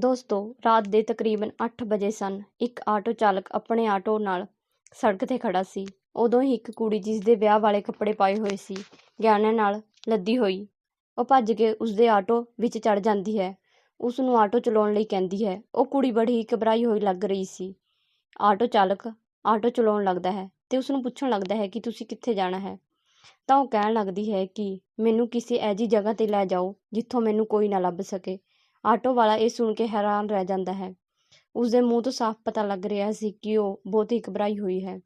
ਦੋਸਤੋ, ਰਾਤ ਦੇ ਤਕਰੀਬਨ 8 ਵਜੇ ਸਨ। ਇੱਕ ਆਟੋ ਚਾਲਕ ਆਪਣੇ ਆਟੋ ਨਾਲ ਸੜਕ ਤੇ ਖੜਾ ਸੀ। ਉਦੋਂ ਹੀ ਇੱਕ ਕੁੜੀ ਜਿਸ ਦੇ ਵਿਆਹ ਵਾਲੇ ਕੱਪੜੇ ਪਾਏ ਹੋਏ ਸੀ, ਗਹਿਣਿਆਂ ਨਾਲ ਲੱਦੀ ਹੋਈ, ਉਹ ਭੱਜ ਕੇ ਉਸਦੇ ਆਟੋ ਵਿੱਚ ਚੜ ਜਾਂਦੀ ਹੈ। ਉਸ ਨੂੰ ਆਟੋ ਚਲਾਉਣ ਲਈ ਕਹਿੰਦੀ ਹੈ। ਉਹ ਕੁੜੀ ਬੜੀ ਹੀ ਘਬਰਾਈ ਹੋਈ ਲੱਗ ਰਹੀ ਸੀ। ਆਟੋ ਚਾਲਕ ਆਟੋ ਚਲਾਉਣ ਲੱਗਦਾ ਹੈ ਤੇ ਉਸ ਨੂੰ ਪੁੱਛਣ ਲੱਗਦਾ ਹੈ ਕਿ ਤੁਸੀਂ ਕਿੱਥੇ ਜਾਣਾ ਹੈ? ਤਾਂ ਉਹ ਕਹਿਣ ਲੱਗਦੀ ਹੈ ਕਿ ਮੈਨੂੰ ਕਿਸੇ ਐਜੀ ਜਗ੍ਹਾ ਤੇ ਲੈ ਜਾਓ ਜਿੱਥੋਂ ਮੈਨੂੰ ਕੋਈ ਨਾ ਲੱਭ ਸਕੇ। ਆਟੋ ਵਾਲਾ ਇਹ ਸੁਣ ਕੇ ਹੈਰਾਨ ਰਹਿ ਜਾਂਦਾ ਹੈ। ਉਸ ਦੇ ਮੂੰਹ ਤੋਂ ਸਾਫ਼ ਪਤਾ ਲੱਗ ਰਿਹਾ ਸੀ ਕਿ ਉਹ ਬਹੁਤ ਹੀ ਘਬਰਾਈ ਹੋਈ ਹੈ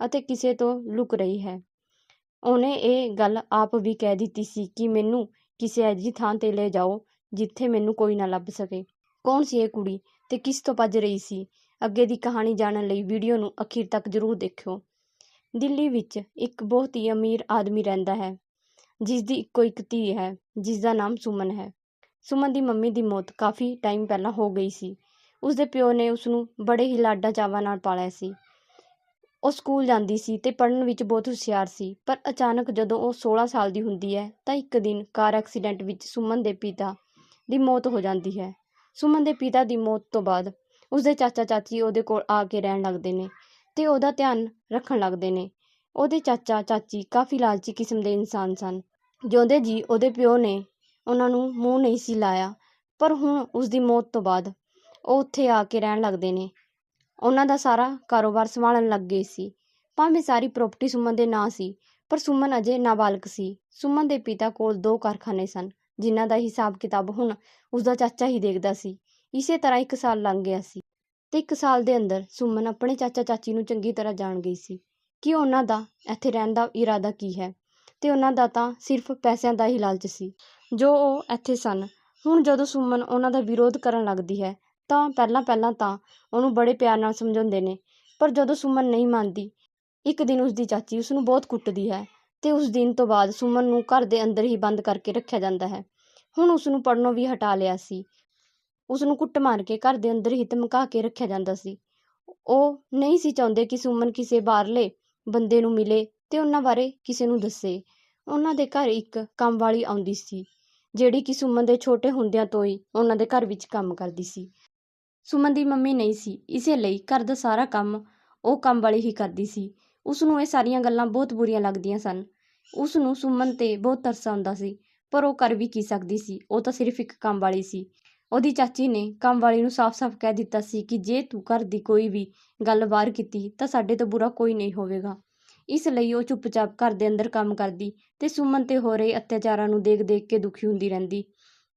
ਅਤੇ ਕਿਸੇ ਤੋਂ ਲੁਕ ਰਹੀ ਹੈ। ਉਹਨੇ ਇਹ ਗੱਲ ਆਪ ਵੀ ਕਹਿ ਦਿੱਤੀ ਸੀ ਕਿ ਮੈਨੂੰ ਕਿਸੇ ਐਜੀ ਥਾਂ ਤੇ ਲੈ ਜਾਓ ਜਿੱਥੇ ਮੈਨੂੰ ਕੋਈ ਨਾ ਲੱਭ ਸਕੇ। ਕੌਣ ਸੀ ਇਹ ਕੁੜੀ ਤੇ ਕਿਸ ਤੋਂ ਭੱਜ ਰਹੀ ਸੀ? ਅੱਗੇ ਦੀ ਕਹਾਣੀ ਜਾਣਨ ਲਈ ਵੀਡੀਓ ਨੂੰ ਅਖੀਰ ਤੱਕ ਜ਼ਰੂਰ ਦੇਖਿਓ। ਦਿੱਲੀ ਵਿੱਚ ਇੱਕ ਬਹੁਤ ਹੀ ਅਮੀਰ ਆਦਮੀ ਰਹਿੰਦਾ ਹੈ ਜਿਸ ਦੀ ਇੱਕੋ ਇੱਕ ਧੀ ਹੈ ਜਿਸ ਦਾ ਨਾਮ ਸੁਮਨ ਹੈ। ਸੁਮਨ ਦੀ ਮੰਮੀ ਦੀ ਮੌਤ ਕਾਫੀ ਟਾਈਮ ਪਹਿਲਾਂ ਹੋ ਗਈ ਸੀ। ਉਸ ਦੇ ਪਿਓ ਨੇ ਉਸ ਨੂੰ ਬੜੇ ਹੀ ਲਾਡਾ ਚਾਵਾਂ ਨਾਲ ਪਾਲਿਆ ਸੀ। ਉਹ ਸਕੂਲ ਜਾਂਦੀ ਸੀ ਤੇ ਪੜ੍ਹਨ ਵਿੱਚ ਬਹੁਤ ਹੁਸ਼ਿਆਰ ਸੀ, ਪਰ ਅਚਾਨਕ ਜਦੋਂ ਉਹ 16 ਸਾਲ ਦੀ ਹੁੰਦੀ ਹੈ, ਤਾਂ ਇੱਕ ਦਿਨ ਕਾਰ ਐਕਸੀਡੈਂਟ ਵਿੱਚ ਸੁਮਨ ਦੇ ਪਿਤਾ ਦੀ ਮੌਤ ਹੋ ਜਾਂਦੀ ਹੈ। ਸੁਮਨ ਦੇ ਪਿਤਾ ਦੀ ਮੌਤ ਤੋਂ ਬਾਅਦ ਉਸਦੇ ਚਾਚਾ ਚਾਚੀ ਉਹਦੇ ਕੋਲ ਆ ਕੇ ਰਹਿਣ ਲੱਗਦੇ ਨੇ ਤੇ ਉਹਦਾ ਧਿਆਨ ਰੱਖਣ ਲੱਗਦੇ ਨੇ। ਉਹਦੇ ਚਾਚਾ ਚਾਚੀ ਕਾਫੀ ਲਾਲਚੀ ਕਿਸਮ ਦੇ ਇਨਸਾਨ ਸਨ। ਜਿਉਂਦੇ ਜੀ ਉਹਦੇ ਪਿਓ ਨੇ ਉਹਨਾਂ ਨੂੰ ਮੂੰਹ ਨਹੀਂ ਸੀ ਲਾਇਆ, ਪਰ ਹੁਣ ਉਸ ਦੀ ਮੌਤ ਤੋਂ ਬਾਅਦ ਉਹ ਉੱਥੇ ਆ ਕੇ ਰਹਿਣ ਲੱਗਦੇ ਨੇ। ਉਹਨਾਂ ਦਾ ਸਾਰਾ ਕਾਰੋਬਾਰ ਸੰਭਾਲਣ ਲੱਗ ਗਏ ਸੀ। ਭਾਵੇਂ ਸਾਰੀ ਪ੍ਰਾਪਰਟੀ ਸੁਮਨ ਦੇ ਨਾਂ ਸੀ, ਪਰ ਸੁਮਨ ਅਜੇ ਨਾਬਾਲਗ ਸੀ। ਸੁਮਨ ਦੇ ਪਿਤਾ ਕੋਲ ਦੋ ਕਾਰਖਾਨੇ ਸਨ, ਜਿਨ੍ਹਾਂ ਦਾ ਹਿਸਾਬ ਕਿਤਾਬ ਹੁਣ ਉਸ ਦਾ ਚਾਚਾ ਹੀ ਦੇਖਦਾ ਸੀ। ਇਸੇ ਤਰ੍ਹਾਂ ਇੱਕ ਸਾਲ ਲੰਘ ਗਿਆ ਸੀ ਤੇ ਇੱਕ ਸਾਲ ਦੇ ਅੰਦਰ ਸੁਮਨ ਆਪਣੇ ਚਾਚਾ ਚਾਚੀ ਨੂੰ ਚੰਗੀ ਤਰ੍ਹਾਂ ਜਾਣ ਗਈ ਸੀ। ਕਿ ਉਹਨਾਂ ਦਾ ਇੱਥੇ ਰਹਿਣ ਦਾ ਇਰਾਦਾ ਕੀ ਹੈ? ਤੇ ਉਹਨਾਂ ਦਾ ਤਾਂ ਸਿਰਫ ਪੈਸਿਆਂ ਦਾ ਹੀ ਲਾਲਚ ਸੀ। ਜੋ ਉਹ ਇੱਥੇ ਸਨ। ਹੁਣ ਜਦੋਂ ਸੁਮਨ ਉਹਨਾਂ ਦਾ ਵਿਰੋਧ ਕਰਨ ਲੱਗਦੀ ਹੈ, ਤਾਂ ਪਹਿਲਾਂ ਪਹਿਲਾਂ ਤਾਂ ਉਹਨੂੰ ਬੜੇ ਪਿਆਰ ਨਾਲ ਸਮਝਾਉਂਦੇ ਨੇ। ਪਰ ਜਦੋਂ ਸੁਮਨ ਨਹੀਂ ਮੰਨਦੀ, ਇੱਕ ਦਿਨ ਉਸ ਦੀ ਚਾਚੀ ਉਸ ਨੂੰ ਬਹੁਤ ਕੁੱਟਦੀ ਹੈ ਤੇ ਉਸ ਦਿਨ ਤੋਂ ਬਾਅਦ ਸੁਮਨ ਨੂੰ ਘਰ ਦੇ ਅੰਦਰ ਹੀ ਬੰਦ ਕਰਕੇ ਰੱਖਿਆ ਜਾਂਦਾ ਹੈ। ਹੁਣ ਉਸ ਨੂੰ ਪੜਨੋਂ ਵੀ ਹਟਾ ਲਿਆ ਸੀ। ਉਸ ਨੂੰ ਕੁੱਟ ਮਾਰ ਕੇ ਘਰ ਦੇ ਅੰਦਰ ਹੀ ਧਮਕਾ ਕੇ ਰੱਖਿਆ ਜਾਂਦਾ ਸੀ। ਉਹ ਨਹੀਂ ਸੀ ਚਾਹੁੰਦੇ ਕਿ ਸੁਮਨ ਕਿਸੇ ਬਾਹਰਲੇ ਬੰਦੇ ਨੂੰ ਮਿਲੇ ਤੇ ਉਹਨਾਂ ਬਾਰੇ ਕਿਸੇ ਨੂੰ ਦੱਸੇ। ਉਹਨਾਂ ਦੇ ਘਰ ਇੱਕ ਕੰਮ ਵਾਲੀ ਆਉਂਦੀ ਸੀ। ਜਿਹੜੀ ਕਿ ਸੁਮਨ ਦੇ ਛੋਟੇ ਹੁੰਦਿਆਂ ਤੋਂ ਹੀ ਉਹਨਾਂ ਦੇ ਘਰ ਵਿੱਚ ਕੰਮ ਕਰਦੀ ਸੀ। ਸੁਮਨ ਦੀ ਮੰਮੀ ਨਹੀਂ ਸੀ। ਇਸੇ ਲਈ ਘਰ ਦਾ ਸਾਰਾ ਕੰਮ ਉਹ ਕੰਮ ਵਾਲੀ ਹੀ ਕਰਦੀ ਸੀ। ਉਸ ਨੂੰ ਇਹ ਸਾਰੀਆਂ ਗੱਲਾਂ ਬਹੁਤ ਬੁਰੀਆਂ ਲੱਗਦੀਆਂ ਸਨ। ਉਸ ਨੂੰ ਸੁਮਨ ਤੇ ਬਹੁਤ ਤਰਸ ਆਉਂਦਾ ਸੀ, ਪਰ ਉਹ ਕਰ ਵੀ ਕੀ ਸਕਦੀ ਸੀ? ਉਹ ਤਾਂ ਸਿਰਫ ਇੱਕ ਕੰਮ ਵਾਲੀ ਸੀ। ਉਹਦੀ ਚਾਚੀ ਨੇ ਕੰਮ ਵਾਲੀ ਨੂੰ ਸਾਫ਼-ਸਾਫ਼ ਕਹਿ ਦਿੱਤਾ ਸੀ ਕਿ ਜੇ ਤੂੰ ਘਰ ਦੀ ਕੋਈ ਵੀ ਗੱਲ ਬਾਹਰ ਕੀਤੀ ਤਾਂ ਸਾਡੇ ਤੋਂ ਬੁਰਾ ਕੋਈ ਨਹੀਂ ਹੋਵੇਗਾ। ਇਸ ਲਈ ਉਹ ਚੁੱਪਚਾਪ ਘਰ ਦੇ ਅੰਦਰ ਕੰਮ ਕਰਦੀ ਤੇ ਸੁਮਨ ਤੇ ਹੋ ਰਹੇ ਅਤਿਆਚਾਰਾਂ ਨੂੰ ਦੇਖ-ਦੇਖ ਕੇ ਦੁਖੀ ਹੁੰਦੀ ਰਹਿੰਦੀ।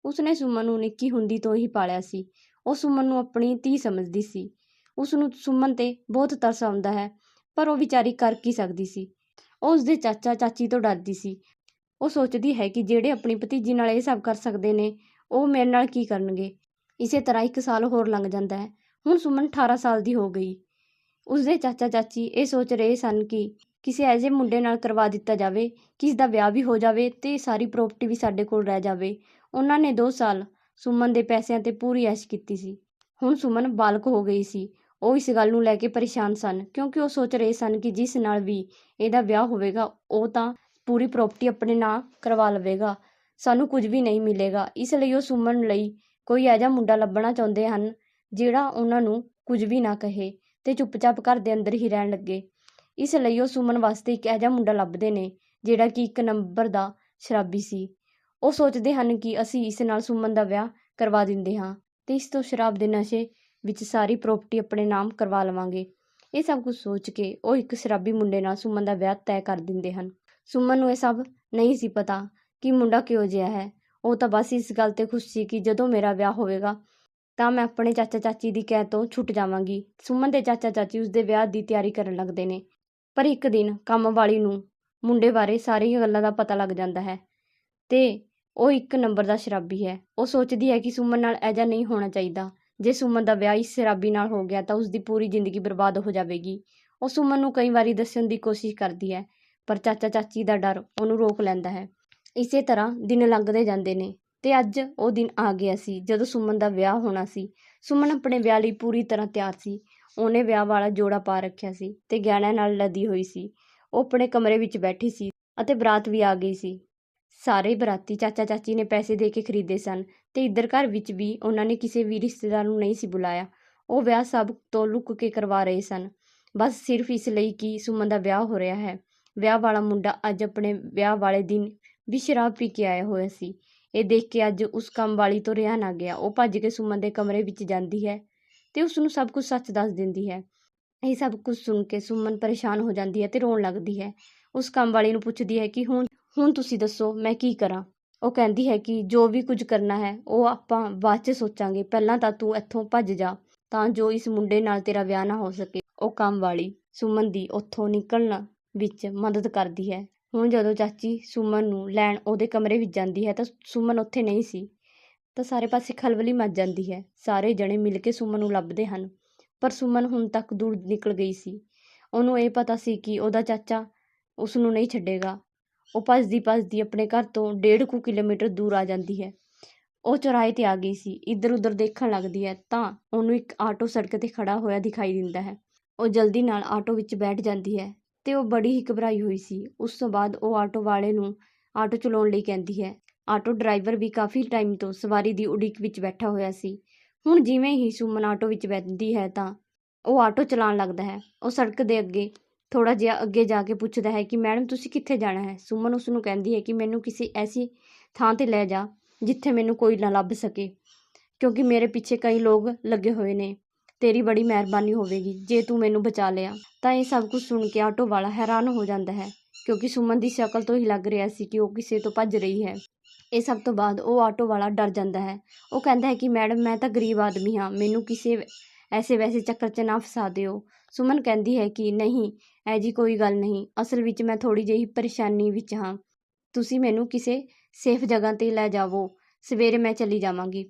ਉਸਨੇ ਸੁਮਨ ਨੂੰ ਨਿੱਕੀ ਹੁੰਦੀ ਤੋਂ ਹੀ ਪਾਲਿਆ ਸੀ। ਉਹ ਸੁਮਨ ਨੂੰ ਆਪਣੀ ਧੀ ਸਮਝਦੀ ਸੀ। ਉਸ ਨੂੰ ਸੁਮਨ ਤੇ ਬਹੁਤ ਤਰਸ ਆਉਂਦਾ ਹੈ, ਪਰ ਉਹ ਵਿਚਾਰੀ ਕਰ ਕੀ ਸਕਦੀ ਸੀ? ਉਹ ਉਸਦੇ ਚਾਚਾ ਚਾਚੀ ਤੋਂ ਡਰਦੀ ਸੀ। ਉਹ ਸੋਚਦੀ ਹੈ ਕਿ ਜਿਹੜੇ ਆਪਣੀ ਭਤੀਜੀ ਨਾਲ ਇਹ ਸਭ ਕਰ ਸਕਦੇ ਨੇ, ਉਹ ਮੇਰੇ ਨਾਲ ਕੀ ਕਰਨਗੇ? ਇਸੇ ਤਰ੍ਹਾਂ ਇੱਕ ਸਾਲ ਹੋਰ ਲੰਘ ਜਾਂਦਾ ਹੈ। ਹੁਣ ਸੁਮਨ 18 ਸਾਲ ਦੀ ਹੋ ਗਈ। ਉਸਦੇ ਚਾਚਾ ਚਾਚੀ ਇਹ ਸੋਚ ਰਹੇ ਸਨ ਕਿ ਕਿਸੇ ਇਹੋ ਜਿਹੇ ਮੁੰਡੇ ਨਾਲ ਕਰਵਾ ਦਿੱਤਾ ਜਾਵੇ ਕਿ ਇਸ ਦਾ ਵਿਆਹ ਵੀ ਹੋ ਜਾਵੇ ਅਤੇ ਸਾਰੀ ਪ੍ਰੋਪਰਟੀ ਵੀ ਸਾਡੇ ਕੋਲ ਰਹਿ ਜਾਵੇ। ਉਹਨਾਂ ਨੇ ਦੋ ਸਾਲ ਸੁਮਨ ਦੇ ਪੈਸਿਆਂ ਤੇ ਪੂਰੀ ਐਸ਼ ਕੀਤੀ ਸੀ। ਹੁਣ ਸੁਮਨ ਬਾਲਕ ਹੋ ਗਈ ਸੀ। ਉਹ ਇਸ ਗੱਲ ਨੂੰ ਲੈ ਕੇ ਪਰੇਸ਼ਾਨ ਸਨ, ਕਿਉਂਕਿ ਉਹ ਸੋਚ ਰਹੇ ਸਨ ਕਿ ਜਿਸ ਨਾਲ ਵੀ ਇਹਦਾ ਵਿਆਹ ਹੋਵੇਗਾ, ਉਹ ਤਾਂ ਪੂਰੀ ਪ੍ਰੋਪਰਟੀ ਆਪਣੇ ਨਾਂ ਕਰਵਾ ਲਵੇਗਾ। ਸਾਨੂੰ ਕੁਝ ਵੀ ਨਹੀਂ ਮਿਲੇਗਾ। ਇਸ ਲਈ ਉਹ ਸੁਮਨ ਲਈ ਕੋਈ ਐਜਾ ਮੁੰਡਾ ਲੱਭਣਾ ਚਾਹੁੰਦੇ ਹਨ, ਜਿਹੜਾ ਉਹਨਾਂ ਨੂੰ ਕੁਝ ਵੀ ਨਾ ਕਹੇ ਤੇ ਚੁੱਪਚਾਪ ਘਰ ਦੇ ਅੰਦਰ ਹੀ ਰਹਿਣ ਲੱਗੇ। ਇਸ ਲਈ ਉਹ ਸੁਮਨ ਵਾਸਤੇ ਇੱਕ ਇਹੋ ਜਿਹਾ ਮੁੰਡਾ ਲੱਭਦੇ ਨੇ, ਜਿਹੜਾ ਕਿ ਇੱਕ ਨੰਬਰ ਦਾ ਸ਼ਰਾਬੀ ਸੀ। ਉਹ ਸੋਚਦੇ ਹਨ ਕਿ ਅਸੀਂ ਇਸ ਨਾਲ ਸੁਮਨ ਦਾ ਵਿਆਹ ਕਰਵਾ ਦਿੰਦੇ ਹਾਂ ਤੇ ਇਸ ਤੋਂ ਸ਼ਰਾਬ ਦੇ ਨਸ਼ੇ ਵਿੱਚ ਸਾਰੀ ਪ੍ਰਾਪਰਟੀ ਆਪਣੇ ਨਾਮ ਕਰਵਾ ਲਵਾਂਗੇ। ਇਹ ਸਭ ਕੁਝ ਸੋਚ ਕੇ ਉਹ ਇੱਕ ਸ਼ਰਾਬੀ ਮੁੰਡੇ ਨਾਲ ਸੁਮਨ ਦਾ ਵਿਆਹ ਤੈਅ ਕਰ ਦਿੰਦੇ ਹਨ। ਸੁਮਨ ਨੂੰ ਇਹ ਸਭ ਨਹੀਂ ਸੀ ਪਤਾ ਕਿ ਮੁੰਡਾ ਕਿਹੋ ਜਿਹਾ ਹੈ। ਉਹ ਤਾਂ ਬਸ ਇਸ ਗੱਲ ਤੇ ਖੁਸ਼ ਸੀ ਕਿ ਜਦੋਂ ਮੇਰਾ ਵਿਆਹ ਹੋਵੇਗਾ, ਤਾਂ ਮੈਂ ਆਪਣੇ ਚਾਚਾ ਚਾਚੀ ਦੀ ਕੈਦ ਤੋਂ ਛੁੱਟ ਜਾਵਾਂਗੀ। ਸੁਮਨ ਦੇ ਚਾਚਾ ਚਾਚੀ ਉਸਦੇ ਵਿਆਹ ਦੀ ਤਿਆਰੀ ਕਰਨ ਲੱਗਦੇ ਨੇ। ਪਰ ਇੱਕ ਦਿਨ ਕੰਮ ਵਾਲੀ ਨੂੰ ਮੁੰਡੇ ਬਾਰੇ ਸਾਰੀਆਂ ਗੱਲਾਂ ਦਾ ਪਤਾ ਲੱਗ ਜਾਂਦਾ ਹੈ ਤੇ ਉਹ ਇੱਕ ਨੰਬਰ ਦਾ ਸ਼ਰਾਬੀ ਹੈ। ਉਹ ਸੋਚਦੀ ਹੈ ਕਿ ਸੁਮਨ ਨਾਲ ਐਜਾ ਨਹੀਂ ਹੋਣਾ ਚਾਹੀਦਾ। ਜੇ ਸੁਮਨ ਦਾ ਵਿਆਹ ਇਸ ਸ਼ਰਾਬੀ ਨਾਲ ਹੋ ਗਿਆ ਤਾਂ ਉਸਦੀ ਪੂਰੀ ਜ਼ਿੰਦਗੀ ਬਰਬਾਦ ਹੋ ਜਾਵੇਗੀ। ਉਹ ਸੁਮਨ ਨੂੰ ਕਈ ਵਾਰੀ ਦੱਸਣ ਦੀ ਕੋਸ਼ਿਸ਼ ਕਰਦੀ ਹੈ, ਪਰ ਚਾਚਾ ਚਾਚੀ ਦਾ ਡਰ ਉਹਨੂੰ ਰੋਕ ਲੈਂਦਾ ਹੈ। ਇਸੇ ਤਰ੍ਹਾਂ ਦਿਨ ਲੰਘਦੇ ਜਾਂਦੇ ਨੇ ਤੇ ਅੱਜ ਉਹ ਦਿਨ ਆ ਗਿਆ ਸੀ, ਜਦੋਂ ਸੁਮਨ ਦਾ ਵਿਆਹ ਹੋਣਾ ਸੀ। ਸੁਮਨ ਆਪਣੇ ਵਿਆਹ ਲਈ ਪੂਰੀ ਤਰ੍ਹਾਂ ਤਿਆਰ ਸੀ। ਉਹਨੇ ਵਿਆਹ ਵਾਲਾ ਜੋੜਾ ਪਾ ਰੱਖਿਆ ਸੀ ਤੇ ਗਹਿਣਿਆਂ ਨਾਲ ਲੱਦੀ ਹੋਈ ਸੀ। ਉਹ ਆਪਣੇ ਕਮਰੇ ਵਿੱਚ ਬੈਠੀ ਸੀ ਅਤੇ ਬਰਾਤ ਵੀ ਆ ਗਈ ਸੀ। ਸਾਰੇ ਬਰਾਤੀ ਚਾਚਾ ਚਾਚੀ ਨੇ ਪੈਸੇ ਦੇ ਕੇ ਖਰੀਦੇ ਸਨ ਤੇ ਇੱਧਰ ਘਰ ਵਿੱਚ ਵੀ ਉਹਨਾਂ ਨੇ ਕਿਸੇ ਵੀ ਰਿਸ਼ਤੇਦਾਰ ਨੂੰ ਨਹੀਂ ਸੀ ਬੁਲਾਇਆ। ਉਹ ਵਿਆਹ ਸਭ ਤੋਂ ਲੁੱਕ ਕੇ ਕਰਵਾ ਰਹੇ ਸਨ। ਬਸ ਸਿਰਫ ਇਸ ਲਈ ਕਿ ਸੁਮਨ ਦਾ ਵਿਆਹ ਹੋ ਰਿਹਾ ਹੈ। ਵਿਆਹ ਵਾਲਾ ਮੁੰਡਾ ਅੱਜ ਆਪਣੇ ਵਿਆਹ ਵਾਲੇ ਦਿਨ ਵੀ ਸ਼ਰਾਬ ਪੀ ਕੇ ਆਇਆ ਹੋਇਆ ਸੀ। ਇਹ ਦੇਖ ਕੇ ਅੱਜ ਉਸ ਕੰਮ ਵਾਲੀ ਤੋਂ ਰਿਹਾ ਨਾ ਗਿਆ। ਉਹ ਭੱਜ ਕੇ ਸੁਮਨ ਦੇ ਕਮਰੇ ਵਿੱਚ ਜਾਂਦੀ ਹੈ। ਤੇ ਉਸ ਨੂੰ ਸਭ ਕੁਝ ਸੱਚ ਦੱਸ ਦਿੰਦੀ ਹੈ। ਇਹ ਸਭ ਕੁਝ ਸੁਣ ਕੇ ਸੁਮਨ ਪਰੇਸ਼ਾਨ ਹੋ ਜਾਂਦੀ ਹੈ ਤੇ ਰੋਣ ਲੱਗਦੀ ਹੈ। ਉਸ ਕੰਮ ਵਾਲੀ ਨੂੰ ਪੁੱਛਦੀ ਹੈ ਕਿ ਹੁਣ ਹੁਣ ਤੁਸੀਂ ਦੱਸੋ, ਮੈਂ ਕੀ ਕਰਾਂ? ਉਹ ਕਹਿੰਦੀ ਹੈ ਕਿ ਜੋ ਵੀ ਕੁਝ ਕਰਨਾ ਹੈ, ਉਹ ਆਪਾਂ ਬਾਅਦ 'ਚ ਸੋਚਾਂਗੇ। ਪਹਿਲਾਂ ਤਾਂ ਤੂੰ ਇੱਥੋਂ ਭੱਜ ਜਾ, ਤਾਂ ਜੋ ਇਸ ਮੁੰਡੇ ਨਾਲ ਤੇਰਾ ਵਿਆਹ ਨਾ ਹੋ ਸਕੇ। ਉਹ ਕੰਮ ਵਾਲੀ ਸੁਮਨ ਦੀ ਉੱਥੋਂ ਨਿਕਲਣ ਵਿੱਚ ਮਦਦ ਕਰਦੀ ਹੈ। ਹੁਣ ਜਦੋਂ ਚਾਚੀ ਸੁਮਨ ਨੂੰ ਲੈਣ ਉਹਦੇ ਕਮਰੇ ਵਿੱਚ ਜਾਂਦੀ ਹੈ ਤਾਂ ਸੁਮਨ ਉੱਥੇ ਨਹੀਂ ਸੀ। ਤਾਂ ਸਾਰੇ ਪਾਸੇ ਖਲਬਲੀ ਮਚ ਜਾਂਦੀ ਹੈ। ਸਾਰੇ ਜਣੇ ਮਿਲ ਕੇ ਸੁਮਨ ਨੂੰ ਲੱਭਦੇ ਹਨ, ਪਰ ਸੁਮਨ ਹੁਣ ਤੱਕ ਦੂਰ ਨਿਕਲ ਗਈ ਸੀ। ਉਹਨੂੰ ਇਹ ਪਤਾ ਸੀ ਕਿ ਉਹਦਾ ਚਾਚਾ ਉਸ ਨੂੰ ਨਹੀਂ ਛੱਡੇਗਾ। ਉਹ ਭੱਜਦੀ ਭੱਜਦੀ ਆਪਣੇ ਘਰ ਤੋਂ ਡੇਢ ਕੁ ਕਿਲੋਮੀਟਰ ਦੂਰ ਆ ਜਾਂਦੀ ਹੈ। ਉਹ ਚੌਰਾਹੇ ਤੇ ਆ ਗਈ ਸੀ। ਇੱਧਰ ਉੱਧਰ ਦੇਖਣ ਲੱਗਦੀ ਹੈ ਤਾਂ ਉਹਨੂੰ ਇੱਕ ਆਟੋ ਸੜਕ ਤੇ ਖੜਾ ਹੋਇਆ ਦਿਖਾਈ ਦਿੰਦਾ ਹੈ। ਉਹ ਜਲਦੀ ਨਾਲ ਆਟੋ ਵਿੱਚ ਬੈਠ ਜਾਂਦੀ ਹੈ ਤੇ ਉਹ ਬੜੀ ਹੀ ਘਬਰਾਈ ਹੋਈ ਸੀ। ਉਸ ਤੋਂ ਬਾਅਦ ਉਹ ਆਟੋ ਵਾਲੇ ਨੂੰ ਆਟੋ ਚਲਾਉਣ ਲਈ ਕਹਿੰਦੀ ਹੈ ਆਟੋ ਡਰਾਈਵਰ ਵੀ ਕਾਫੀ ਟਾਈਮ ਤੋਂ ਸਵਾਰੀ ਦੀ ਉਡੀਕ ਵਿੱਚ ਬੈਠਾ ਹੋਇਆ ਸੀ। ਹੁਣ ਜਿਵੇਂ ਹੀ ਸੁਮਨ ਆਟੋ ਵਿੱਚ ਬੈਠਦੀ ਹੈ ਤਾਂ ਉਹ ਆਟੋ ਚਲਾਉਣ ਲੱਗਦਾ ਹੈ। ਉਹ ਸੜਕ ਦੇ ਅੱਗੇ ਥੋੜਾ ਜਿਹਾ ਅੱਗੇ ਜਾ ਕੇ ਪੁੱਛਦਾ ਹੈ ਕਿ, ਮੈਡਮ, ਤੁਸੀਂ ਕਿੱਥੇ ਜਾਣਾ ਹੈ? ਸੁਮਨ ਉਸ ਨੂੰ ਕਹਿੰਦੀ ਹੈ ਕਿ, ਮੈਨੂੰ ਕਿਸੇ ਐਸੀ ਥਾਂ ਤੇ ਲੈ ਜਾ ਜਿੱਥੇ ਮੈਨੂੰ ਕੋਈ ਨਾ ਲੱਭ ਸਕੇ, ਕਿਉਂਕਿ ਮੇਰੇ ਪਿੱਛੇ ਕਈ ਲੋਕ ਲੱਗੇ ਹੋਏ ਨੇ। ਤੇਰੀ ਬੜੀ ਮਿਹਰਬਾਨੀ ਹੋਵੇਗੀ, ਜੇ ਤੂੰ ਮੈਨੂੰ ਬਚਾ ਲਿਆ। ਤਾਂ ਇਹ ਸਭ ਕੁਝ ਸੁਣ ਕੇ ਆਟੋ ਵਾਲਾ ਹੈਰਾਨ ਹੋ ਜਾਂਦਾ ਹੈ, ਕਿਉਂਕਿ ਸੁਮਨ ਦੀ ਸ਼ਕਲ ਤੋਂ ਹੀ ਲੱਗ ਰਿਹਾ ਸੀ ਕਿ ਉਹ ਕਿਸੇ ਤੋਂ ਭੱਜ ਰਹੀ ਹੈ। ਇਹ ਸਭ ਤੋਂ ਬਾਅਦ ਉਹ ਆਟੋ ਵਾਲਾ ਡਰ ਜਾਂਦਾ ਹੈ। ਉਹ ਕਹਿੰਦਾ ਹੈ ਕਿ, ਮੈਡਮ, ਮੈਂ ਤਾਂ ਗਰੀਬ ਆਦਮੀ ਹਾਂ, ਮੈਨੂੰ ਕਿਸੇ ਐਸੇ ਵੈਸੇ ਚੱਕਰ 'ਚ ਨਾ ਫਸਾ ਦਿਓ। ਸੁਮਨ ਕਹਿੰਦੀ ਹੈ ਕਿ, ਨਹੀਂ ਐ ਜੀ ਕੋਈ ਗੱਲ ਨਹੀਂ, ਅਸਲ ਵਿੱਚ ਮੈਂ ਥੋੜੀ ਜਿਹੀ ਪਰੇਸ਼ਾਨੀ ਵਿੱਚ ਹਾਂ। ਤੁਸੀਂ ਮੈਨੂੰ ਕਿਸੇ ਸੇਫ ਜਗ੍ਹਾ ਤੇ ਲੈ ਜਾਵੋ। ਸਵੇਰੇ ਮੈਂ ਚਲੀ ਜਾਵਾਂਗੀ।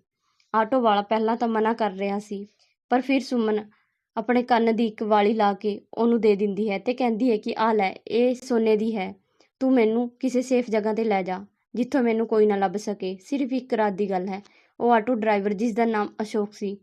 ਆਟੋ ਵਾਲਾ ਪਹਿਲਾਂ ਤਾਂ ਮਨਾ ਕਰ ਰਿਹਾ ਸੀ, ਪਰ ਫਿਰ ਸੁਮਨ ਆਪਣੇ ਕੰਨ ਦੀ ਇੱਕ ਵਾਲੀ ਲਾ ਕੇ ਉਹਨੂੰ ਦੇ ਦਿੰਦੀ ਹੈ ਤੇ ਕਹਿੰਦੀ ਹੈ ਕਿ, ਆ ਲੈ, ਇਹ ਸੋਨੇ ਦੀ ਹੈ। ਤੂੰ ਮੈਨੂੰ ਕਿਸੇ ਸੇਫ ਜਗ੍ਹਾ ਤੇ ਲੈ ਜਾ। ਜਿੱਥੋਂ ਮੈਨੂੰ ਕੋਈ ਨਾ ਲੱਭ ਸਕੇ। ਸਿਰਫ ਇੱਕ ਰਾਤ ਦੀ ਗੱਲ ਹੈ। ਉਹ ਆਟੋ ਡਰਾਈਵਰ ਜਿਸ ਦਾ ਨਾਮ ਅਸ਼ੋਕ ਸੀ।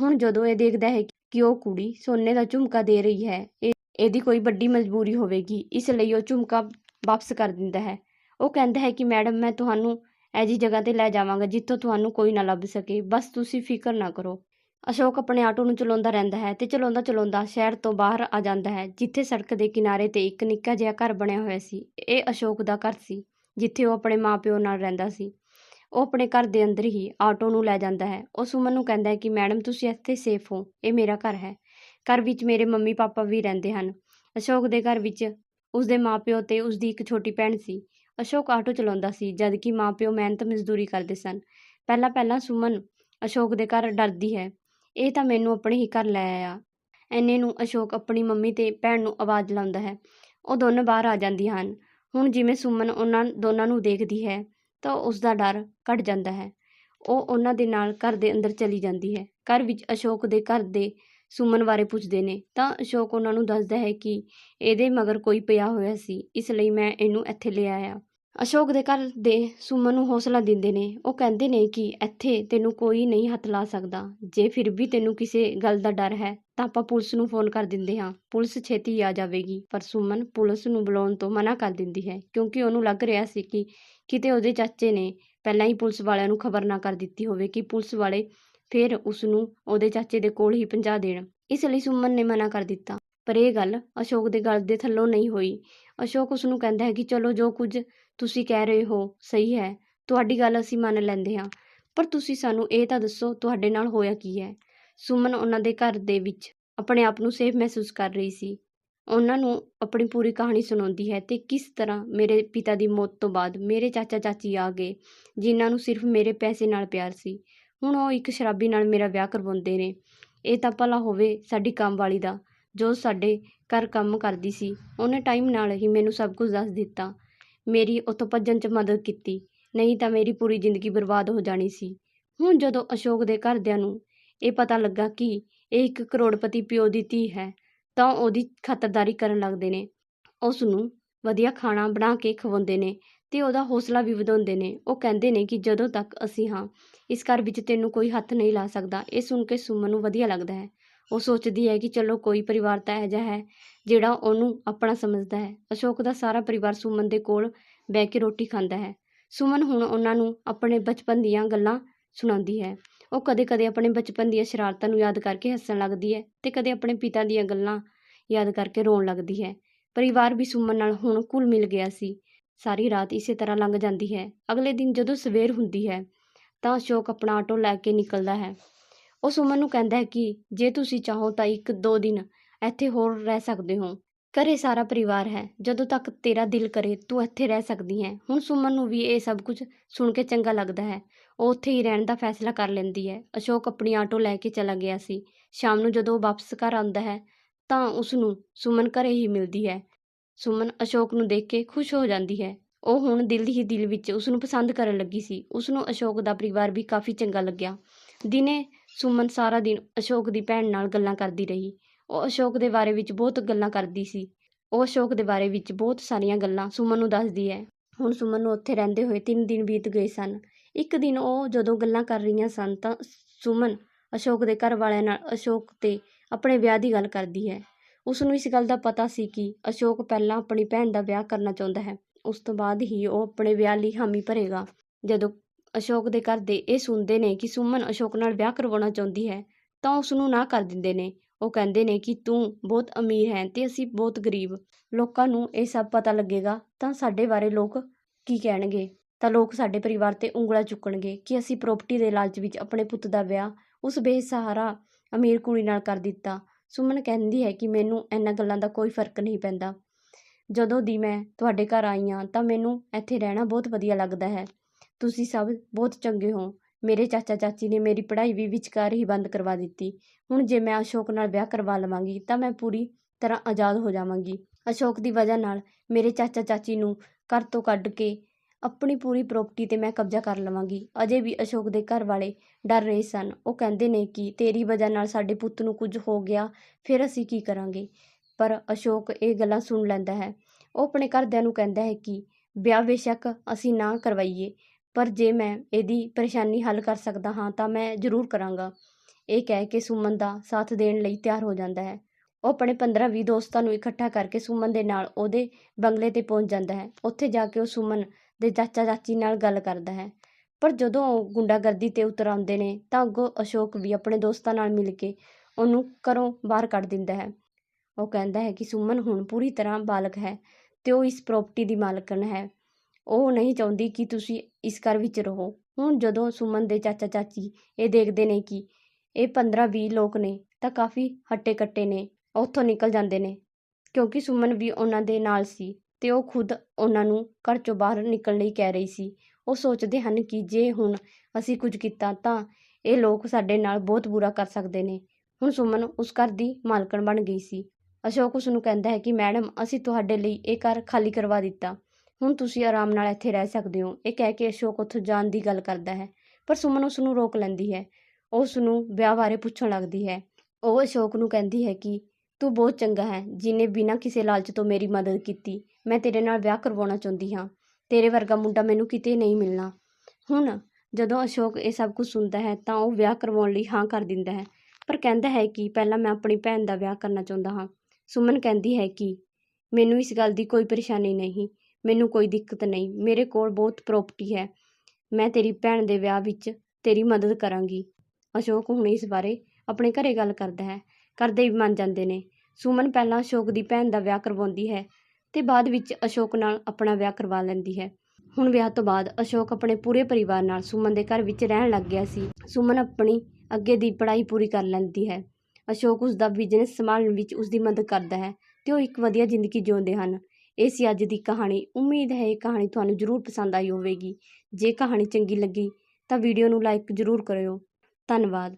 ਹੁਣ ਜਦੋਂ ਇਹ ਦੇਖਦਾ ਹੈ ਕਿ ਉਹ ਕੁੜੀ ਸੋਨੇ ਦਾ ਝੁਮਕਾ ਦੇ ਰਹੀ ਹੈ, ਇਹ ਇਹਦੀ ਕੋਈ ਵੱਡੀ ਮਜਬੂਰੀ ਹੋਵੇਗੀ। ਇਸ ਲਈ ਉਹ ਝੁਮਕਾ ਵਾਪਸ ਕਰ ਦਿੰਦਾ ਹੈ। ਉਹ ਕਹਿੰਦਾ ਹੈ ਕਿ, ਮੈਡਮ, ਮੈਂ ਤੁਹਾਨੂੰ ਐਜੀ ਜਗ੍ਹਾ ਤੇ ਲੈ ਜਾਵਾਂਗਾ ਜਿੱਥੋਂ ਤੁਹਾਨੂੰ ਕੋਈ ਨਾ ਲੱਭ ਸਕੇ। ਬਸ ਤੁਸੀਂ ਫਿਕਰ ਨਾ ਕਰੋ। ਅਸ਼ੋਕ ਆਪਣੇ ਆਟੋ ਨੂੰ ਚਲਾਉਂਦਾ ਰਹਿੰਦਾ ਹੈ ਤੇ ਚਲਾਉਂਦਾ ਚਲਾਉਂਦਾ ਸ਼ਹਿਰ ਤੋਂ ਬਾਹਰ ਆ ਜਾਂਦਾ ਹੈ, ਜਿੱਥੇ ਸੜਕ ਦੇ ਕਿਨਾਰੇ ਤੇ ਇੱਕ ਨਿੱਕਾ ਜਿਹਾ ਘਰ ਬਣਿਆ ਹੋਇਆ ਸੀ। ਇਹ ਅਸ਼ੋਕ ਦਾ ਘਰ ਸੀ। ਜਿੱਥੇ ਉਹ ਆਪਣੇ ਮਾਪਿਓ ਨਾਲ ਰਹਿੰਦਾ ਸੀ। ਉਹ ਆਪਣੇ ਘਰ ਦੇ ਅੰਦਰ ਹੀ ਆਟੋ ਨੂੰ ਲੈ ਜਾਂਦਾ ਹੈ। ਉਹ ਸੁਮਨ ਨੂੰ ਕਹਿੰਦਾ ਹੈ ਕਿ, ਮੈਡਮ, ਤੁਸੀਂ ਇੱਥੇ ਸੇਫ ਹੋ। ਇਹ ਮੇਰਾ ਘਰ ਹੈ। ਘਰ ਵਿੱਚ ਮੇਰੇ ਮੰਮੀ ਪਾਪਾ ਵੀ ਰਹਿੰਦੇ ਹਨ। ਅਸ਼ੋਕ ਦੇ ਘਰ ਵਿੱਚ ਉਸਦੇ ਮਾਪਿਓ ਤੇ ਉਸਦੀ ਇੱਕ ਛੋਟੀ ਭੈਣ ਸੀ। ਅਸ਼ੋਕ ਆਟੋ ਚਲਾਉਂਦਾ ਸੀ ਜਦ ਕਿ ਮਾਪਿਓ ਮਿਹਨਤ ਮਜ਼ਦੂਰੀ ਕਰਦੇ ਸਨ। ਪਹਿਲਾਂ ਪਹਿਲਾਂ ਸੁਮਨ ਅਸ਼ੋਕ ਦੇ ਘਰ ਡਰਦੀ ਹੈ। ਇਹ ਤਾਂ ਮੈਨੂੰ ਆਪਣੇ ਹੀ ਘਰ ਲੈ ਆਇਆ। ਐਨੇ ਨੂੰ ਅਸ਼ੋਕ ਆਪਣੀ ਮੰਮੀ ਤੇ ਭੈਣ ਨੂੰ ਆਵਾਜ਼ ਲਾਉਂਦਾ ਹੈ। ਉਹ ਦੋਨੋਂ ਬਾਹਰ ਆ ਜਾਂਦੀਆਂ ਹਨ। ਹੁਣ ਜਿਵੇਂ ਸੁਮਨ ਉਹਨਾਂ, ਦੋਨਾਂ ਨੂੰ ਦੇਖਦੀ ਹੈ, ਤਾਂ ਉਸ ਦਾ ਡਰ ਘਟ ਜਾਂਦਾ ਹੈ। ਉਹ ਉਹਨਾਂ ਦੇ ਨਾਲ ਘਰ ਦੇ ਅੰਦਰ ਚਲੀ ਜਾਂਦੀ ਹੈ। ਘਰ ਵਿੱਚ ਅਸ਼ੋਕ ਦੇ ਘਰ ਦੇ ਸੁਮਨ ਬਾਰੇ ਪੁੱਛਦੇ ਨੇ, ਤਾਂ ਅਸ਼ੋਕ ਉਹਨਾਂ ਨੂੰ ਦੱਸਦਾ ਹੈ ਕਿ ਇਹਦੇ ਮਗਰ ਕੋਈ ਪਿਆ ਹੋਇਆ ਸੀ, ਇਸ ਲਈ ਮੈਂ ਇਹਨੂੰ ਇੱਥੇ ਲੈ ਆਇਆ। ਅਸ਼ੋਕ ਦੇ ਘਰ ਦੇ ਸੁਮਨ ਨੂੰ ਹੌਸਲਾ ਦਿੰਦੇ ਨੇ। ਉਹ ਕਹਿੰਦੇ ਨੇ ਕਿ ਇੱਥੇ ਤੈਨੂੰ ਕੋਈ ਨਹੀਂ ਹੱਥ ਲਾ ਸਕਦਾ। ਜੇ ਫਿਰ ਵੀ ਤੈਨੂੰ ਕਿਸੇ ਗੱਲ ਦਾ ਡਰ ਹੈ, ਤਾਂ ਆਪਾਂ ਪੁਲਿਸ ਨੂੰ ਫੋਨ ਕਰ ਦਿੰਦੇ ਹਾਂ। ਪੁਲਿਸ ਛੇਤੀ ਆ ਜਾਵੇਗੀ। ਪਰ ਸੁਮਨ ਪੁਲਿਸ ਨੂੰ ਬੁਲਾਉਣ ਤੋਂ ਮਨਾ ਕਰ ਦਿੰਦੀ ਹੈ, ਕਿਉਂਕਿ ਉਹਨੂੰ ਲੱਗ ਰਿਹਾ ਸੀ ਕਿ ਕਿਤੇ ਉਹਦੇ ਚਾਚੇ ਨੇ ਪਹਿਲਾਂ ਹੀ ਪੁਲਿਸ ਵਾਲਿਆਂ ਨੂੰ ਖਬਰ ਨਾ ਕਰ ਦਿੱਤੀ ਹੋਵੇ ਕਿ ਪੁਲਿਸ ਵਾਲੇ ਫਿਰ ਉਸ ਨੂੰ ਉਹਦੇ ਚਾਚੇ ਦੇ ਕੋਲ ਹੀ ਪਹੁੰਚਾ ਦੇਣ। ਇਸ ਲਈ ਸੁਮਨ ਨੇ ਮਨਾ ਕਰ ਦਿੱਤਾ। ਪਰ ਇਹ ਗੱਲ ਅਸ਼ੋਕ ਦੇ ਗਲ ਦੇ ਥੱਲੋਂ ਨਹੀਂ ਹੋਈ। ਅਸ਼ੋਕ ਉਸ ਨੂੰ ਕਹਿੰਦਾ ਹੈ ਕਿ ਚਲੋ ਜੋ ਕੁਝ ਤੁਸੀਂ ਕਹਿ ਰਹੇ ਹੋ, ਸਹੀ ਹੈ, ਤੁਹਾਡੀ ਗੱਲ ਅਸੀਂ ਮੰਨ ਲੈਂਦੇ ਹਾਂ, ਪਰ ਤੁਸੀਂ ਸਾਨੂੰ ਇਹ ਤਾਂ ਦੱਸੋ ਤੁਹਾਡੇ ਨਾਲ ਹੋਇਆ ਕੀ ਹੈ? ਸੁਮਨ ਉਹਨਾਂ ਦੇ ਘਰ ਦੇ ਵਿੱਚ ਆਪਣੇ ਆਪ ਨੂੰ ਸੇਫ ਮਹਿਸੂਸ ਕਰ ਰਹੀ ਸੀ। ਉਹਨਾਂ ਨੂੰ ਆਪਣੀ ਪੂਰੀ ਕਹਾਣੀ ਸੁਣਾਉਂਦੀ ਹੈ ਤੇ ਕਿਸ ਤਰ੍ਹਾਂ ਮੇਰੇ ਪਿਤਾ ਦੀ ਮੌਤ ਤੋਂ ਬਾਅਦ ਮੇਰੇ ਚਾਚਾ ਚਾਚੀ ਆ ਗਏ, ਜਿਨ੍ਹਾਂ ਨੂੰ ਸਿਰਫ ਮੇਰੇ ਪੈਸੇ ਨਾਲ ਪਿਆਰ ਸੀ। ਹੁਣ ਉਹ ਇੱਕ ਸ਼ਰਾਬੀ ਨਾਲ ਮੇਰਾ ਵਿਆਹ ਕਰਵਾਉਂਦੇ ਨੇ। ਇਹ ਤਾਂ ਭਲਾ ਹੋਵੇ ਸਾਡੀ ਕੰਮ ਵਾਲੀ ਦਾ, ਜੋ ਸਾਡੇ ਘਰ ਕੰਮ ਕਰਦੀ ਸੀ, ਉਹਨੇ ਟਾਈਮ ਨਾਲ ਹੀ ਮੈਨੂੰ ਸਭ ਕੁਝ ਦੱਸ ਦਿੱਤਾ। ਮੇਰੀ ਉੱਥੋਂ ਭੱਜਣ 'ਚ ਮਦਦ ਕੀਤੀ, ਨਹੀਂ ਤਾਂ ਮੇਰੀ ਪੂਰੀ ਜ਼ਿੰਦਗੀ ਬਰਬਾਦ ਹੋ ਜਾਣੀ ਸੀ। ਹੁਣ ਜਦੋਂ ਅਸ਼ੋਕ ਦੇ ਘਰਦਿਆਂ ਨੂੰ ਇਹ ਪਤਾ ਲੱਗਾ ਕਿ ਇਹ ਇੱਕ ਕਰੋੜਪਤੀ ਪਿਓ ਦੀ ਧੀ ਹੈ, ਤਾਂ ਉਹਦੀ ਖਾਤਰਦਾਰੀ ਕਰਨ ਲੱਗਦੇ ਨੇ। ਉਸ ਨੂੰ ਵਧੀਆ ਖਾਣਾ ਬਣਾ ਕੇ ਖਵਾਉਂਦੇ ਨੇ ਤੇ ਉਹਦਾ ਹੌਸਲਾ ਵੀ ਵਧਾਉਂਦੇ ਨੇ। ਉਹ ਕਹਿੰਦੇ ਨੇ ਕਿ ਜਦੋਂ ਤੱਕ ਅਸੀਂ ਹਾਂ, ਇਸ ਘਰ ਵਿੱਚ ਤੈਨੂੰ ਕੋਈ ਹੱਥ ਨਹੀਂ ਲਾ ਸਕਦਾ। ਇਹ ਸੁਣ ਕੇ ਸੁਮਨ ਨੂੰ ਵਧੀਆ ਲੱਗਦਾ ਹੈ। ਉਹ ਸੋਚਦੀ ਹੈ ਕਿ ਚਲੋ ਕੋਈ ਪਰਿਵਾਰ ਤਾਂ ਇਹੋ ਜਿਹਾ ਹੈ ਜਿਹੜਾ ਉਹਨੂੰ ਆਪਣਾ ਸਮਝਦਾ ਹੈ। ਅਸ਼ੋਕ ਦਾ ਸਾਰਾ ਪਰਿਵਾਰ ਸੁਮਨ ਦੇ ਕੋਲ ਬਹਿ ਕੇ ਰੋਟੀ ਖਾਂਦਾ ਹੈ। ਸੁਮਨ ਹੁਣ ਉਹਨਾਂ ਨੂੰ ਆਪਣੇ ਬਚਪਨ ਦੀਆਂ ਗੱਲਾਂ ਸੁਣਾਉਂਦੀ ਹੈ। ਉਹ ਕਦੇ-ਕਦੇ ਆਪਣੇ ਬਚਪਨ ਦੀਆਂ ਸ਼ਰਾਰਤਾਂ ਨੂੰ ਯਾਦ ਕਰਕੇ ਹੱਸਣ ਲੱਗਦੀ ਹੈ ਤੇ ਕਦੇ ਆਪਣੇ ਪਿਤਾ ਦੀਆਂ ਗੱਲਾਂ ਯਾਦ ਕਰਕੇ ਰੋਣ ਲੱਗਦੀ ਹੈ। ਪਰਿਵਾਰ ਵੀ ਸੁਮਨ ਨਾਲ ਹੁਣ ਘੁਲ ਮਿਲ ਗਿਆ ਸੀ। ਸਾਰੀ ਰਾਤ ਇਸੇ ਤਰ੍ਹਾਂ ਲੰਘ ਜਾਂਦੀ ਹੈ। ਅਗਲੇ ਦਿਨ ਜਦੋਂ ਸਵੇਰ ਹੁੰਦੀ ਹੈ ਤਾਂ ਅਸ਼ੋਕ ਆਪਣਾ ਆਟੋ ਲੈ ਕੇ ਨਿਕਲਦਾ ਹੈ। ਉਹ ਸੁਮਨ ਨੂੰ ਕਹਿੰਦਾ ਹੈ ਕਿ ਜੇ ਤੁਸੀਂ ਚਾਹੋ ਤਾਂ ਇੱਕ ਦੋ ਦਿਨ ਇੱਥੇ ਹੋਰ ਰਹਿ ਸਕਦੇ ਹੋ। ਘਰੇ ਸਾਰਾ ਪਰਿਵਾਰ ਹੈ। ਜਦੋਂ ਤੱਕ ਤੇਰਾ ਦਿਲ ਕਰੇ, ਤੂੰ ਇੱਥੇ ਰਹਿ ਸਕਦੀ ਹੈ। ਹੁਣ ਸੁਮਨ ਨੂੰ ਵੀ ਇਹ ਸਭ ਕੁਝ ਸੁਣ ਕੇ ਚੰਗਾ ਲੱਗਦਾ ਹੈ। ਉਹ ਉੱਥੇ ਹੀ ਰਹਿਣ ਦਾ ਫੈਸਲਾ ਕਰ ਲੈਂਦੀ ਹੈ। ਅਸ਼ੋਕ ਆਪਣੀ ਆਟੋ ਲੈ ਕੇ ਚਲਾ ਗਿਆ ਸੀ। ਸ਼ਾਮ ਨੂੰ ਜਦੋਂ ਉਹ ਵਾਪਸ ਘਰ ਆਉਂਦਾ ਹੈ, ਤਾਂ ਉਸ ਨੂੰ ਸੁਮਨ ਘਰੇ ਹੀ ਮਿਲਦੀ ਹੈ। ਸੁਮਨ ਅਸ਼ੋਕ ਨੂੰ ਦੇਖ ਕੇ ਖੁਸ਼ ਹੋ ਜਾਂਦੀ ਹੈ। ਉਹ ਹੁਣ ਦਿਲ ਹੀ ਦਿਲ ਵਿੱਚ ਉਸ ਨੂੰ ਪਸੰਦ ਕਰਨ ਲੱਗੀ ਸੀ। ਉਸ ਨੂੰ ਅਸ਼ੋਕ ਦਾ ਪਰਿਵਾਰ ਵੀ ਕਾਫੀ ਚੰਗਾ ਲੱਗਿਆ। ਦਿਨੇ ਸੁਮਨ ਸਾਰਾ ਦਿਨ ਅਸ਼ੋਕ ਦੀ ਭੈਣ ਨਾਲ ਗੱਲਾਂ ਕਰਦੀ ਰਹੀ। ਉਹ ਅਸ਼ੋਕ ਦੇ ਬਾਰੇ ਵਿੱਚ ਬਹੁਤ ਗੱਲਾਂ ਕਰਦੀ ਸੀ। ਉਹ ਅਸ਼ੋਕ ਦੇ ਬਾਰੇ ਵਿੱਚ ਬਹੁਤ ਸਾਰੀਆਂ ਗੱਲਾਂ ਸੁਮਨ ਨੂੰ ਦੱਸਦੀ ਹੈ। ਹੁਣ ਸੁਮਨ ਨੂੰ ਉੱਥੇ ਰਹਿੰਦੇ ਹੋਏ 3 ਦਿਨ ਬੀਤ ਗਏ ਸਨ। ਇੱਕ ਦਿਨ ਉਹ ਜਦੋਂ ਗੱਲਾਂ ਕਰ ਰਹੀਆਂ ਸਨ ਤਾਂ ਸੁਮਨ ਅਸ਼ੋਕ ਦੇ ਘਰ ਵਾਲਿਆਂ ਨਾਲ ਅਸ਼ੋਕ ਤੇ ਆਪਣੇ ਵਿਆਹ ਦੀ ਗੱਲ ਕਰਦੀ ਹੈ। ਉਸ ਨੂੰ ਇਸ ਗੱਲ ਦਾ ਪਤਾ ਸੀ ਕਿ ਅਸ਼ੋਕ ਪਹਿਲਾਂ ਆਪਣੀ ਭੈਣ ਦਾ ਵਿਆਹ ਕਰਨਾ ਚਾਹੁੰਦਾ ਹੈ। ਉਸ ਤੋਂ ਬਾਅਦ ਹੀ ਉਹ ਆਪਣੇ ਵਿਆਹ ਲਈ ਹਾਮੀ ਭਰੇਗਾ। ਜਦੋਂ ਅਸ਼ੋਕ ਦੇ ਘਰ ਦੇ ਇਹ ਸੁਣਦੇ ਨੇ ਕਿ ਸੁਮਨ ਅਸ਼ੋਕ ਨਾਲ ਵਿਆਹ ਕਰਵਾਉਣਾ ਚਾਹੁੰਦੀ ਹੈ, ਤਾਂ ਉਸ ਨੂੰ ਨਾ ਕਰ ਦਿੰਦੇ ਨੇ। ਉਹ ਕਹਿੰਦੇ ਨੇ ਕਿ ਤੂੰ ਬਹੁਤ ਅਮੀਰ ਹੈ ਤੇ ਅਸੀਂ ਬਹੁਤ ਗਰੀਬ। ਲੋਕਾਂ ਨੂੰ ਇਹ ਸਭ ਪਤਾ ਲੱਗੇਗਾ, ਤਾਂ ਸਾਡੇ ਬਾਰੇ ਲੋਕ ਕੀ ਕਹਿਣਗੇ? ਤਾਂ ਲੋਕ ਸਾਡੇ ਪਰਿਵਾਰ ਤੇ ਉਂਗਲਾਂ ਚੁੱਕਣਗੇ ਕਿ ਅਸੀਂ ਪ੍ਰਾਪਰਟੀ ਦੇ ਲਾਲਚ ਵਿੱਚ ਆਪਣੇ ਪੁੱਤ ਦਾ ਵਿਆਹ ਉਸ ਬੇਸਹਾਰਾ ਅਮੀਰ ਕੁੜੀ ਨਾਲ ਕਰ ਦਿੱਤਾ। ਸੁਮਨ ਕਹਿੰਦੀ ਹੈ ਕਿ ਮੈਨੂੰ ਇਹਨਾਂ ਗੱਲਾਂ ਦਾ ਕੋਈ ਫ਼ਰਕ ਨਹੀਂ ਪੈਂਦਾ। ਜਦੋਂ ਦੀ ਮੈਂ ਤੁਹਾਡੇ ਘਰ ਆਈ ਹਾਂ, ਤਾਂ ਮੈਨੂੰ ਇੱਥੇ ਰਹਿਣਾ ਬਹੁਤ ਵਧੀਆ ਲੱਗਦਾ ਹੈ। ਤੁਸੀਂ ਸਭ ਬਹੁਤ ਚੰਗੇ ਹੋ। ਮੇਰੇ ਚਾਚਾ ਚਾਚੀ ਨੇ ਮੇਰੀ ਪੜ੍ਹਾਈ ਵੀ ਵਿਚਕਾਰ ਹੀ ਬੰਦ ਕਰਵਾ ਦਿੱਤੀ। ਹੁਣ ਜੇ ਮੈਂ ਅਸ਼ੋਕ ਨਾਲ ਵਿਆਹ ਕਰਵਾ ਲਵਾਂਗੀ, ਤਾਂ ਮੈਂ ਪੂਰੀ ਤਰ੍ਹਾਂ ਆਜ਼ਾਦ ਹੋ ਜਾਵਾਂਗੀ। ਅਸ਼ੋਕ ਦੀ ਵਜ੍ਹਾ ਨਾਲ ਮੇਰੇ ਚਾਚਾ ਚਾਚੀ ਨੂੰ ਘਰ ਤੋਂ ਕੱਢ ਕੇ ਆਪਣੀ ਪੂਰੀ ਪ੍ਰਾਪਰਟੀ ਤੇ ਮੈਂ ਕਬਜ਼ਾ ਕਰ ਲਵਾਂਗੀ। ਅਜੇ ਵੀ ਅਸ਼ੋਕ ਦੇ ਘਰ ਵਾਲੇ ਡਰ ਰਹੇ ਸਨ। ਉਹ ਕਹਿੰਦੇ ਨੇ ਕਿ ਤੇਰੀ ਵਜ੍ਹਾ ਨਾਲ ਸਾਡੇ ਪੁੱਤ ਨੂੰ ਕੁਝ ਹੋ ਗਿਆ, ਫਿਰ ਅਸੀਂ ਕੀ ਕਰਾਂਗੇ? ਪਰ ਅਸ਼ੋਕ ਇਹ ਗੱਲਾਂ ਸੁਣ ਲੈਂਦਾ ਹੈ। ਉਹ ਆਪਣੇ ਘਰਦਿਆਂ ਨੂੰ ਕਹਿੰਦਾ ਹੈ ਕਿ ਵਿਆਹ ਬੇਸ਼ੱਕ ਅਸੀਂ ਨਾ ਕਰਵਾਈਏ। ਪਰ ਜੇ ਮੈਂ ਇਹਦੀ ਪਰੇਸ਼ਾਨੀ ਹੱਲ ਕਰ ਸਕਦਾ ਹਾਂ ਤਾਂ ਮੈਂ ਜ਼ਰੂਰ ਕਰਾਂਗਾ। ਇਹ ਕਹਿ ਕੇ ਸੁਮਨ ਦਾ ਸਾਥ ਦੇਣ ਲਈ ਤਿਆਰ ਹੋ ਜਾਂਦਾ ਹੈ। ਉਹ ਆਪਣੇ 15-20 ਦੋਸਤਾਂ ਨੂੰ ਇਕੱਠਾ ਕਰਕੇ ਸੁਮਨ ਦੇ ਨਾਲ ਉਹਦੇ ਬੰਗਲੇ ਤੇ ਪਹੁੰਚ ਜਾਂਦਾ ਹੈ। ਉੱਥੇ ਜਾ ਕੇ ਉਹ ਸੁਮਨ ਦੇ ਚਾਚਾ ਚਾਚੀ ਨਾਲ ਗੱਲ ਕਰਦਾ ਹੈ। ਪਰ ਜਦੋਂ ਉਹ ਗੁੰਡਾਗਰਦੀ ਤੇ ਉਤਰ ਆਉਂਦੇ ਨੇ ਤਾਂ ਅੱਗੋਂ ਅਸ਼ੋਕ ਵੀ ਆਪਣੇ ਦੋਸਤਾਂ ਨਾਲ ਮਿਲ ਕੇ ਉਹਨੂੰ ਘਰੋਂ ਬਾਹਰ ਕੱਢ ਦਿੰਦਾ ਹੈ। ਉਹ ਕਹਿੰਦਾ ਹੈ ਕਿ ਸੁਮਨ ਹੁਣ ਪੂਰੀ ਤਰ੍ਹਾਂ ਬਾਲਗ ਹੈ ਤੇ ਉਹ ਇਸ ਪ੍ਰਾਪਰਟੀ ਦੀ ਮਾਲਕਣ ਹੈ। ਉਹ ਨਹੀਂ ਚਾਹੁੰਦੀ ਕਿ ਤੁਸੀਂ ਇਸ ਘਰ ਵਿੱਚ ਰਹੋ। ਹੁਣ ਜਦੋਂ ਸੁਮਨ ਦੇ ਚਾਚਾ ਚਾਚੀ ਇਹ ਦੇਖਦੇ ਨੇ ਕਿ ਇਹ 15-20 ਲੋਕ ਨੇ, ਤਾਂ ਕਾਫੀ ਹੱਟੇ ਕੱਟੇ ਨੇ, ਉੱਥੋਂ ਨਿਕਲ ਜਾਂਦੇ ਨੇ। ਕਿਉਂਕਿ ਸੁਮਨ ਵੀ ਉਹਨਾਂ ਦੇ ਨਾਲ ਸੀ ਤੇ ਉਹ ਖੁਦ ਉਹਨਾਂ ਨੂੰ ਘਰ ਚੋਂ ਬਾਹਰ ਨਿਕਲਣ ਲਈ ਕਹਿ ਰਹੀ ਸੀ। ਉਹ ਸੋਚਦੇ ਹਨ ਕਿ ਜੇ ਹੁਣ ਅਸੀਂ ਕੁਝ ਕੀਤਾ, ਤਾਂ ਇਹ ਲੋਕ ਸਾਡੇ ਨਾਲ ਬਹੁਤ ਬੁਰਾ ਕਰ ਸਕਦੇ ਨੇ। ਹੁਣ ਸੁਮਨ ਉਸ ਘਰ ਦੀ ਮਾਲਕਣ ਬਣ ਗਈ ਸੀ। ਅਸ਼ੋਕ ਉਸ ਨੂੰ ਕਹਿੰਦਾ ਹੈ ਕਿ, ਮੈਡਮ, ਅਸੀਂ ਤੁਹਾਡੇ ਲਈ ਇਹ ਘਰ ਖਾਲੀ ਕਰਵਾ ਦਿੱਤਾ। ਹੁਣ ਤੁਸੀਂ ਆਰਾਮ ਨਾਲ ਇੱਥੇ ਰਹਿ ਸਕਦੇ ਹੋ। ਇਹ ਕਹਿ ਕੇ ਅਸ਼ੋਕ ਉੱਥੋਂ ਜਾਣ ਦੀ ਗੱਲ ਕਰਦਾ ਹੈ, ਪਰ ਸੁਮਨ ਉਸ ਨੂੰ ਰੋਕ ਲੈਂਦੀ ਹੈ। ਉਹ ਉਸ ਨੂੰ ਵਿਆਹ ਬਾਰੇ ਪੁੱਛਣ ਲੱਗਦੀ ਹੈ। ਉਹ ਅਸ਼ੋਕ ਨੂੰ ਕਹਿੰਦੀ ਹੈ ਕਿ ਤੂੰ ਬਹੁਤ ਚੰਗਾ ਹੈ, ਜਿਨੇ ਬਿਨਾਂ ਕਿਸੇ ਲਾਲਚ ਤੋਂ ਮੇਰੀ ਮਦਦ ਕੀਤੀ, ਮੈਂ ਤੇਰੇ ਨਾਲ ਵਿਆਹ ਕਰਵਾਉਣਾ ਚਾਹੁੰਦੀ ਹਾਂ। ਤੇਰੇ ਵਰਗਾ ਮੁੰਡਾ ਮੈਨੂੰ ਕਿਤੇ ਨਹੀਂ ਮਿਲਣਾ। ਹੁਣ ਜਦੋਂ ਅਸ਼ੋਕ ਇਹ ਸਭ ਕੁਝ ਸੁਣਦਾ ਹੈ, ਤਾਂ ਉਹ ਵਿਆਹ ਕਰਵਾਉਣ ਲਈ ਹਾਂ ਕਰ ਦਿੰਦਾ ਹੈ। ਪਰ ਕਹਿੰਦਾ ਹੈ ਕਿ ਪਹਿਲਾਂ ਮੈਂ ਆਪਣੀ ਭੈਣ ਦਾ ਵਿਆਹ ਕਰਨਾ ਚਾਹੁੰਦਾ ਹਾਂ। ਸੁਮਨ ਕਹਿੰਦੀ ਹੈ ਕਿ ਮੈਨੂੰ ਇਸ ਗੱਲ ਦੀ ਕੋਈ ਪਰੇਸ਼ਾਨੀ ਨਹੀਂ। ਮੈਨੂੰ ਕੋਈ ਦਿੱਕਤ ਨਹੀਂ, ਮੇਰੇ ਕੋਲ ਬਹੁਤ ਪ੍ਰੋਪਰਟੀ ਹੈ। ਮੈਂ ਤੇਰੀ ਭੈਣ ਦੇ ਵਿਆਹ ਵਿੱਚ ਤੇਰੀ ਮਦਦ ਕਰਾਂਗੀ। ਅਸ਼ੋਕ ਹੁਣ ਇਸ ਬਾਰੇ ਆਪਣੇ ਘਰੇ ਗੱਲ ਕਰਦਾ ਹੈ। ਕਰਦੇ ਵੀ ਮੰਨ ਜਾਂਦੇ ਨੇ। ਸੁਮਨ ਪਹਿਲਾਂ ਅਸ਼ੋਕ ਦੀ ਭੈਣ ਦਾ ਵਿਆਹ ਕਰਵਾਉਂਦੀ ਹੈ ਤੇ ਬਾਅਦ ਵਿੱਚ ਅਸ਼ੋਕ ਨਾਲ ਆਪਣਾ ਵਿਆਹ ਕਰਵਾ ਲੈਂਦੀ ਹੈ। ਹੁਣ ਵਿਆਹ ਤੋਂ ਬਾਅਦ ਅਸ਼ੋਕ ਆਪਣੇ ਪੂਰੇ ਪਰਿਵਾਰ ਨਾਲ ਸੁਮਨ ਦੇ ਘਰ ਵਿੱਚ ਰਹਿਣ ਲੱਗ ਗਿਆ ਸੀ। ਸੁਮਨ ਆਪਣੀ ਅੱਗੇ ਦੀ ਪੜ੍ਹਾਈ ਪੂਰੀ ਕਰ ਲੈਂਦੀ ਹੈ। ਅਸ਼ੋਕ ਉਸ ਦਾ ਬਿਜ਼ਨਸ ਸੰਭਾਲਣ ਵਿੱਚ ਉਸ ਦੀ ਮਦਦ ਕਰਦਾ ਹੈ ਤੇ ਉਹ ਇੱਕ ਵਧੀਆ ਜ਼ਿੰਦਗੀ ਜਿਉਂਦੇ ਹਨ। ਇਹ ਸੀ ਅੱਜ ਦੀ ਕਹਾਣੀ। ਉਮੀਦ ਹੈ ਇਹ ਕਹਾਣੀ ਤੁਹਾਨੂੰ ਜ਼ਰੂਰ ਪਸੰਦ ਆਈ ਹੋਵੇਗੀ। ਜੇ ਕਹਾਣੀ ਚੰਗੀ ਲੱਗੀ ਤਾਂ ਵੀਡੀਓ ਨੂੰ ਲਾਈਕ ਜ਼ਰੂਰ ਕਰਿਓ। ਧੰਨਵਾਦ।